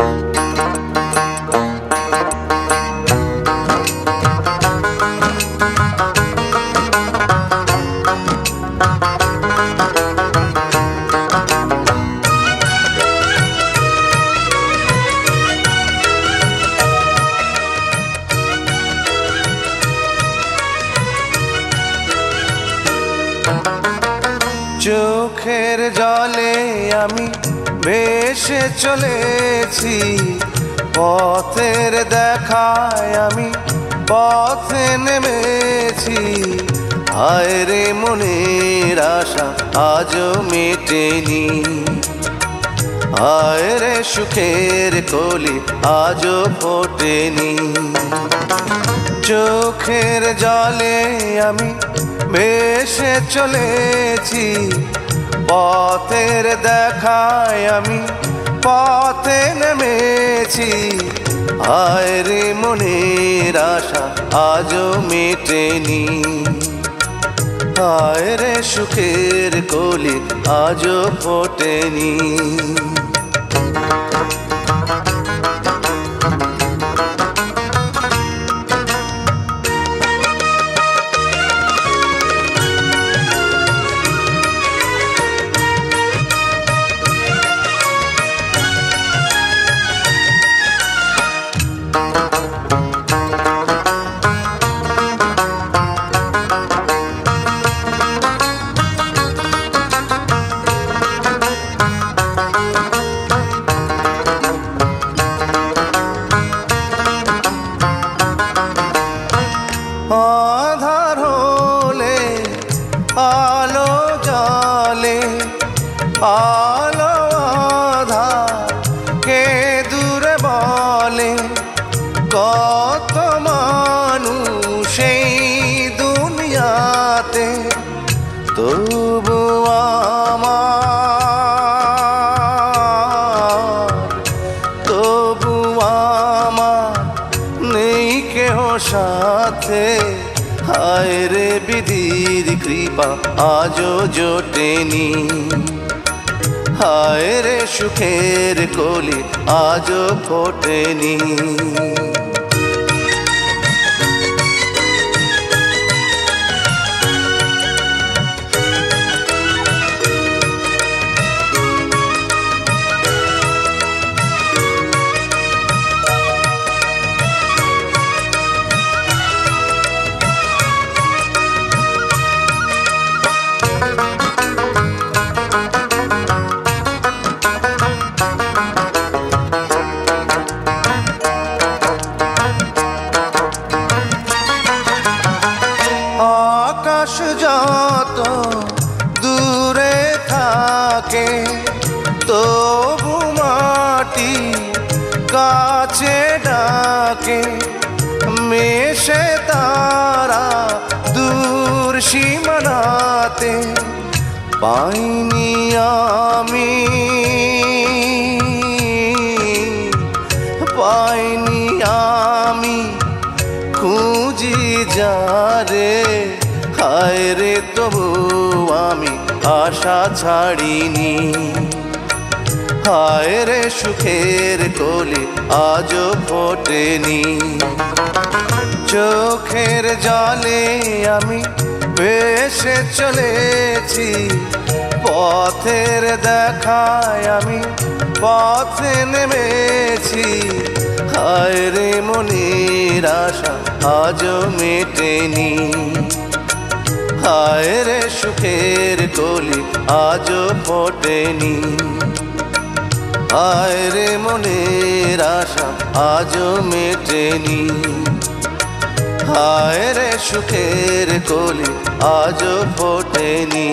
Bye. চোখের জলে আমি বেশে চলেছি। পথের দেখায় আমি পথে নেমেছি। হায় রে মনের আশা আজও মেটেনি। হায় রে সুখের কলি, আজও ফোটেনি। চোখের জলে আমি ভেসে চলেছি, পথের দেখায় আমি পথে নেমেছি। হায় রে মনের আশা, আজও মেটেনি। হায় রে সুখের কলি, আজও ফোটেনি। আলো জলে, আলো আধার কে দূরে বলে, কত মানুষ এই দুনিয়াতে, তবু আমার তবু আমার নেই কেহ সাথে। হায় রে বিধির কৃপা আজও জোটেনি হায় রে সুখের কলি আজও ফোটেনি থাকে তবু মাটি কাছে ডাকে মেশে তারা দূর সীমানাতে। পাইনি আমি পাইনি রে তবু আমি আশা ছাড়িনি। হায় রে সুখের কলি আজও ফোটেনি। চোখের জলে আমি ভেসে চলেছি। পথের দেখায় আমি পথে নেমেছি। হায় রে মনের আশা আজও মেটেনি। হায় রে সুখের কলি আজ ফোটেনি। হায় রে মনের আশা আজ মেটেনি। হায় রে সুখের কলি আজ ফোটেনি।